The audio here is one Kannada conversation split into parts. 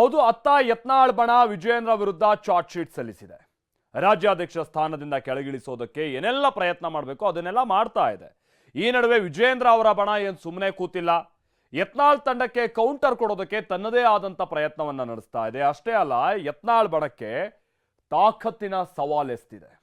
ಹೌದು, ಅತ್ತ ಯತ್ನಾಳ್ ಬಣ ವಿಜಯೇಂದ್ರ ವಿರುದ್ಧ ಚಾರ್ಜ್ ಶೀಟ್ ಸಲ್ಲಿಸಿದೆ. ರಾಜ್ಯಾಧ್ಯಕ್ಷ ಸ್ಥಾನದಿಂದ ಕೆಳಗಿಳಿಸೋದಕ್ಕೆ ಏನೆಲ್ಲ ಪ್ರಯತ್ನ ಮಾಡಬೇಕು ಅದನ್ನೆಲ್ಲ ಮಾಡ್ತಾ ಇದೆ. ಈ ನಡುವೆ ವಿಜಯೇಂದ್ರ ಅವರ ಬಣ ಏನು ಸುಮ್ಮನೆ ಕೂತಿಲ್ಲ. ಯತ್ನಾಳ್ ತಂಡಕ್ಕೆ ಕೌಂಟರ್ ಕೊಡೋದಕ್ಕೆ ತನ್ನದೇ ಆದಂತ ಪ್ರಯತ್ನವನ್ನ ನಡೆಸ್ತಾ ಇದೆ. ಅಷ್ಟೇ ಅಲ್ಲ, ಯತ್ನಾಳ್ ಬಣಕ್ಕೆ ತಾಕತ್ತಿನ ಸವಾಲೆಸ್ತಿದೆ.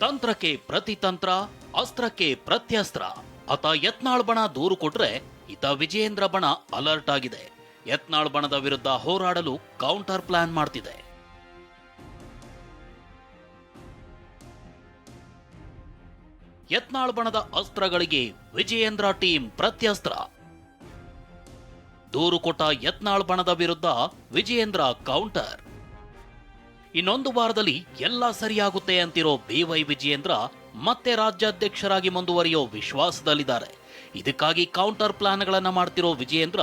ತಂತ್ರಕ್ಕೆ ಪ್ರತಿತಂತ್ರ, ಅಸ್ತ್ರಕ್ಕೆ ಪ್ರತ್ಯಸ್ತ್ರ. ಆತ ಯತ್ನಾಳ್ ಬಣ ದೂರು ಕೊಟ್ರೆ ಈತ ವಿಜಯೇಂದ್ರ ಬಣ ಅಲರ್ಟ್ ಆಗಿದೆ. ಯತ್ನಾಳ್ ಬಣದ ವಿರುದ್ಧ ಹೋರಾಡಲು ಕೌಂಟರ್ ಪ್ಲಾನ್ ಮಾಡ್ತಿದೆ. ಯತ್ನಾಳ್ ಬಣದ ಅಸ್ತ್ರಗಳಿಗೆ ವಿಜಯೇಂದ್ರ ಟೀಮ್ ಪ್ರತ್ಯಸ್ತ್ರ. ದೂರು ಕೊಟ್ಟ ಯತ್ನಾಳ್ ಬಣದ ವಿರುದ್ಧ ವಿಜಯೇಂದ್ರ ಕೌಂಟರ್. ಇನ್ನೊಂದು ವಾರದಲ್ಲಿ ಎಲ್ಲ ಸರಿಯಾಗುತ್ತೆ ಅಂತಿರೋ ಬಿವೈ ವಿಜಯೇಂದ್ರ ಮತ್ತೆ ರಾಜ್ಯಾಧ್ಯಕ್ಷರಾಗಿ ಮುಂದುವರಿಯೋ ವಿಶ್ವಾಸದಲ್ಲಿದ್ದಾರೆ. ಇದಕ್ಕಾಗಿ ಕೌಂಟರ್ ಪ್ಲಾನ್ಗಳನ್ನು ಮಾಡ್ತಿರೋ ವಿಜಯೇಂದ್ರ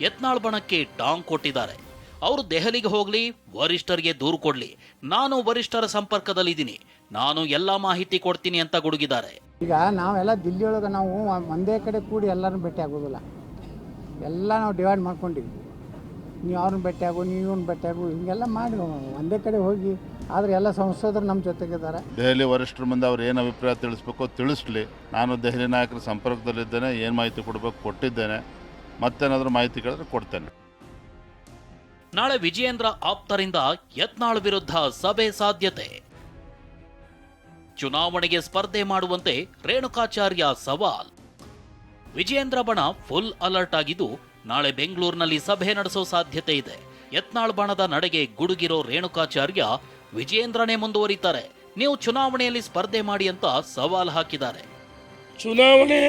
ಯತ್ನಾಳ್ ಬಣಕ್ಕೆ ಟಾಂಗ್ ಕೊಟ್ಟಿದ್ದಾರೆ. ಅವರು ದೆಹಲಿಗೆ ಹೋಗ್ಲಿ, ವರಿಷ್ಠರಿಗೆ ದೂರು ಕೊಡ್ಲಿ. ನಾನು ವರಿಷ್ಠರ ಸಂಪರ್ಕದಲ್ಲಿದ್ದೀನಿ. ನಾನು ಎಲ್ಲಾ ಮಾಹಿತಿ ಕೊಡ್ತೀನಿ ಅಂತ ಗುಡುಗಿದ್ದಾರೆ. ಈಗ ನಾವೆಲ್ಲ ದಿಲ್ಲಿಯೊಳಗೆ ನಾವು ಒಂದೇ ಕಡೆ ಕೂಡಿ ಎಲ್ಲರೂ ಭೇಟಿ ಆಗೋದಿಲ್ಲ. ಎಲ್ಲ ನಾವು ಡಿವೈಡ್ ಮಾಡ್ಕೊಂಡಿವಿ ನೀವು ಅವ್ರನ್ನ ಭೇಟಿಯಾಗು ಆಗು ನೀವು ಇವ್ರನ್ನ ಭೇಟಿಯಾಗು ಆಗು ಹಿಂಗೆಲ್ಲ ಮಾಡಿ ಒಂದೇ ಕಡೆ ಹೋಗಿ. ಆದರೆ ಎಲ್ಲ ಸಂಸದರು ನಮ್ಮ ಜೊತೆಗಿದ್ದಾರೆ ದೆಹಲಿ ವರಿಷ್ಠರ ಮುಂದೆ ಅವ್ರು ಏನು ಅಭಿಪ್ರಾಯ ತಿಳಿಸ್ಬೇಕೋ ತಿಳಿಸ್ಲಿ. ನಾನು ದೆಹಲಿ ನಾಯಕರ ಸಂಪರ್ಕದಲ್ಲಿದ್ದೇನೆ ಏನು ಮಾಹಿತಿ ಕೊಡಬೇಕು ಕೊಟ್ಟಿದ್ದೇನೆ. ಮತ್ತೇನಾದರೂ ಮಾಹಿತಿ ಕೇಳಿದ್ರೆ ಕೊಡ್ತೇನೆ. ನಾಳೆ ವಿಜಯೇಂದ್ರ ಆಪ್ತರಿಂದ ಯತ್ನಾಳ್ ವಿರುದ್ಧ ಸಭೆ ಸಾಧ್ಯತೆ. ಚುನಾವಣೆಗೆ ಸ್ಪರ್ಧೆ ಮಾಡುವಂತೆ ರೇಣುಕಾಚಾರ್ಯ ಸವಾಲ್. ವಿಜಯೇಂದ್ರ ಬಣ ಫುಲ್ ಅಲರ್ಟ್ ಆಗಿದ್ದು ನಾಳೆ ಬೆಂಗಳೂರಿನಲ್ಲಿ ಸಭೆ ನಡೆಸೋ ಸಾಧ್ಯತೆ ಇದೆ. ಯತ್ನಾಳ್ ಬಾಣದ ನಡೆಗೆ ಗುಡುಗಿರೋ ರೇಣುಕಾಚಾರ್ಯ ವಿಜಯೇಂದ್ರನೇ ಮುಂದುವರಿತಾರೆ. ನೀವು ಚುನಾವಣೆಯಲ್ಲಿ ಸ್ಪರ್ಧೆ ಮಾಡಿ ಅಂತ ಸವಾಲು ಹಾಕಿದ್ದಾರೆ. ಚುನಾವಣೆ,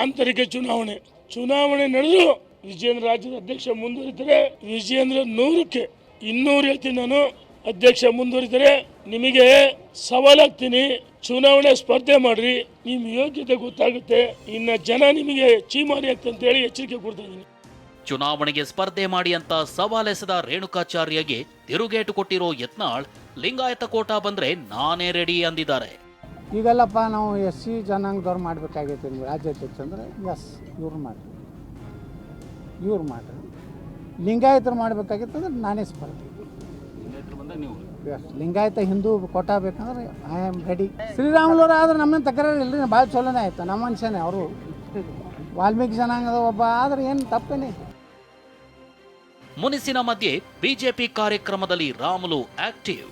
ಆಂತರಿಕ ಚುನಾವಣೆ. ಚುನಾವಣೆ ನಡೆದು ವಿಜಯೇಂದ್ರ ರಾಜ್ಯದ ಅಧ್ಯಕ್ಷ ಮುಂದುವರಿದರೆ ವಿಜಯೇಂದ್ರ ನೂರಕ್ಕೆ ಇನ್ನೂರು ಹೇಳ್ತೀನಿ ನಾನು. ಅಧ್ಯಕ್ಷ ಮುಂದುವರಿದರೆ ನಿಮಗೆ ಸವಾಲಾಗ್ತೀನಿ ಚುನಾವಣೆ ಸ್ಪರ್ಧೆ ಮಾಡ್ರಿ. ನಿಮ್ಮ ಯೋಗ್ಯತೆ ಗೊತ್ತಾಗುತ್ತೆ. ಇನ್ನ ಜನ ನಿಮಗೆ ಚೀಮಾರಿ ಆಗ್ತಂತ ಹೇಳಿ ಎಚ್ಚರಿಕೆ ಕೊಡ್ತಾ ಇದ್ದೀನಿ. ಚುನಾವಣೆಗೆ ಸ್ಪರ್ಧೆ ಮಾಡಿ ಅಂತ ಸವಾಲೆಸೆದ ರೇಣುಕಾಚಾರ್ಯಗೆ ತಿರುಗೇಟು ಕೊಟ್ಟಿರೋ ಯತ್ನಾಳ್ ಲಿಂಗಾಯತ ಕೋಟಾ ಬಂದ್ರೆ ನಾನೇ ರೆಡಿ ಅಂದಿದ್ದಾರೆ. ಈಗೆಲ್ಲಪ್ಪ ನಾವು ಎಸ್ ಸಿ ಜನಾಂಗದವ್ರು ಮಾಡಬೇಕಾಗೈತೆ ನಿಮ್ಗೆ ರಾಜ್ಯಾಧ್ಯಕ್ಷ ಅಂದರೆ ಎಸ್ ಇವ್ರು ಮಾಡಿರಿ. ಇವ್ರು ಮಾಡ್ರಿ. ಲಿಂಗಾಯತರು ಮಾಡಬೇಕಾಗಿತ್ತು ಅಂದ್ರೆ ನಾನೇ ಸ್ಪರ್ಧೆ. ಎಸ್ ಲಿಂಗಾಯತ ಹಿಂದೂ ಕೋಟಾ ಬೇಕಂದ್ರೆ ಐ ಆಮ್ ರೆಡಿ ಶ್ರೀರಾಮುಲವ್ರು ಆದ್ರೆ ನಮ್ಮನ್ನ ತಕರಾರು ಇಲ್ಲ ಭಾಳ ಚಲೋನೇ ಆಯ್ತು ನಮ್ಮ ಮನುಷ್ಯನೇ ಅವರು. ವಾಲ್ಮೀಕಿ ಜನಾಂಗದ ಒಬ್ಬ, ಆದ್ರೆ ಏನು ತಪ್ಪೇನೆ? ಮುನಿಸಿನ ಮಧ್ಯೆ ಬಿಜೆಪಿ ಕಾರ್ಯಕ್ರಮದಲ್ಲಿ ರಾಮುಲು ಆಕ್ಟಿವ್.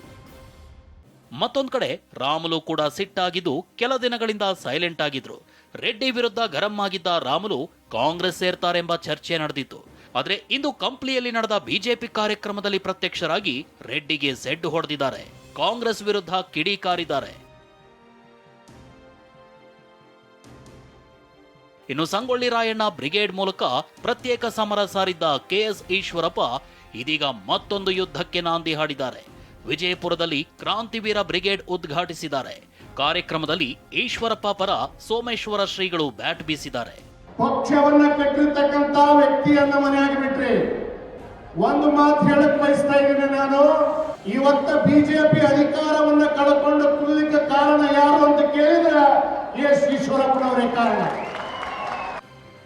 ಮತ್ತೊಂದು ಕಡೆ, ರಾಮುಲು ಕೂಡ ಸಿಟ್ಟಾಗಿದ್ದು ಕೆಲ ದಿನಗಳಿಂದ ಸೈಲೆಂಟ್ ಆಗಿದ್ರು. ರೆಡ್ಡಿ ವಿರುದ್ಧ ಗರಂ ಆಗಿದ್ದ ರಾಮುಲು ಕಾಂಗ್ರೆಸ್ ಸೇರ್ತಾರೆಂಬ ಚರ್ಚೆ ನಡೆದಿತ್ತು. ಆದರೆ ಇಂದು ಕಂಪ್ಲಿಯಲ್ಲಿ ನಡೆದ ಬಿಜೆಪಿ ಕಾರ್ಯಕ್ರಮದಲ್ಲಿ ಪ್ರತ್ಯಕ್ಷರಾಗಿ ರೆಡ್ಡಿಗೆ ಸೆಡ್ಡು ಹೊಡೆದಿದ್ದಾರೆ. ಕಾಂಗ್ರೆಸ್ ವಿರುದ್ಧ ಕಿಡಿಕಾರಿದ್ದಾರೆ. ಇನ್ನು ಸಂಗೊಳ್ಳಿ ರಾಯಣ್ಣ ಬ್ರಿಗೇಡ್ ಮೂಲಕ ಪ್ರತ್ಯೇಕ ಸಮರ ಸಾರಿದ್ದ ಕೆಎಸ್ ಈಶ್ವರಪ್ಪ ಇದೀಗ ಮತ್ತೊಂದು ಯುದ್ಧಕ್ಕೆ ನಾಂದಿ ಹಾಡಿದ್ದಾರೆ. ವಿಜಯಪುರದಲ್ಲಿ ಕ್ರಾಂತಿವೀರ ಬ್ರಿಗೇಡ್ ಉದ್ಘಾಟಿಸಿದ್ದಾರೆ. ಕಾರ್ಯಕ್ರಮದಲ್ಲಿ ಈಶ್ವರಪ್ಪ ಪರ ಸೋಮೇಶ್ವರ ಶ್ರೀಗಳು ಬ್ಯಾಟ್ ಬೀಸಿದ್ದಾರೆ. ಪಕ್ಷವನ್ನ ಕಟ್ಟಿರ್ತಕ್ಕಂತ ವ್ಯಕ್ತಿಯನ್ನ ಮನೆಯಾಗಿ ಬಿಟ್ರಿ. ಒಂದು ಮಾತು ಹೇಳಕ್ ಬಯಸ್ತಾ ಇದ್ದೀನಿ ನಾನು. ಇವತ್ತ ಬಿಜೆಪಿ ಅಧಿಕಾರವನ್ನ ಕಳ್ಕೊಂಡು ಕುಲ್ಲಕ್ಕೆ ಕಾರಣ ಯಾರು ಅಂತ ಕೇಳಿದ್ರೆ ಎಸ್ ಈಶ್ವರಪ್ಪನವರೇ ಕಾರಣ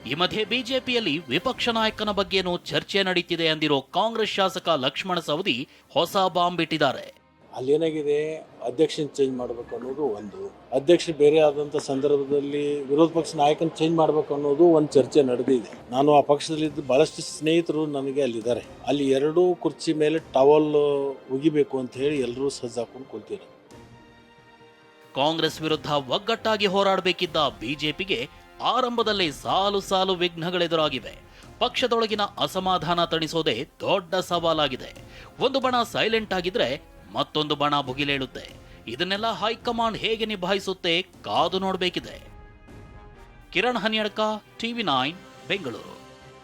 ಈ ಮಧ್ಯೆ ಬಿಜೆಪಿಯಲ್ಲಿ ವಿಪಕ್ಷ ನಾಯಕನ ಬಗ್ಗೆನೂ ಚರ್ಚೆ ನಡೀತಿದೆ ಅಂದಿರೋ ಕಾಂಗ್ರೆಸ್ ಶಾಸಕ ಲಕ್ಷ್ಮಣ ಸವದಿ ಹೊಸ ಬಾಂಬ್ ಬಿಟ್ಟಿದ್ದಾರೆ ಅಲ್ಲೇನಾಗಿದೆ? ಅಧ್ಯಕ್ಷನ ಚೇಂಜ್ ಮಾಡಬೇಕು ಅನ್ನೋದು ಒಂದು. ಅಧ್ಯಕ್ಷ ಬೇರೆ ಆದಂತ ಸಂದರ್ಭದಲ್ಲಿ ವಿರೋಧ ಪಕ್ಷ ನಾಯಕನ ಚೇಂಜ್ ಮಾಡಬೇಕು ಅನ್ನೋದು ಒಂದು ಚರ್ಚೆ ನಡೆದಿದೆ. ನಾನು ಆ ಪಕ್ಷದಲ್ಲಿದ್ದು ಬಹಳಷ್ಟು ಸ್ನೇಹಿತರು ನನಗೆ ಅಲ್ಲಿದ್ದಾರೆ. ಅಲ್ಲಿ ಎರಡೂ ಕುರ್ಚಿ ಮೇಲೆ ಟವಲ್ ಒಗಿಬೇಕು ಅಂತ ಹೇಳಿ ಎಲ್ಲರೂ ಸಜ್ಜಾಕೊಂಡು ಕುಂತಿದ್ದಾರೆ. ಕಾಂಗ್ರೆಸ್ ವಿರುದ್ಧ ಒಗ್ಗಟ್ಟಾಗಿ ಹೋರಾಡಬೇಕಿದ್ದ ಬಿಜೆಪಿಗೆ ಆರಂಭದಲ್ಲೇ ಸಾಲು ಸಾಲು ವಿಘ್ನಗಳೆದುರಾಗಿವೆ. ಪಕ್ಷದೊಳಗಿನ ಅಸಮಾಧಾನ ತಣಿಸೋದೇ ದೊಡ್ಡ ಸವಾಲಾಗಿದೆ. ಒಂದು ಬಣ ಸೈಲೆಂಟ್ ಆಗಿದ್ರೆ ಮತ್ತೊಂದು ಬಣ ಭುಗಿಲೇಳುತ್ತೆ. ಇದನ್ನೆಲ್ಲ ಹೈಕಮಾಂಡ್ ಹೇಗೆ ನಿಭಾಯಿಸುತ್ತೆ ಕಾದು ನೋಡಬೇಕಿದೆ. Kiran Haniyadka, TV nine, Bengaluru.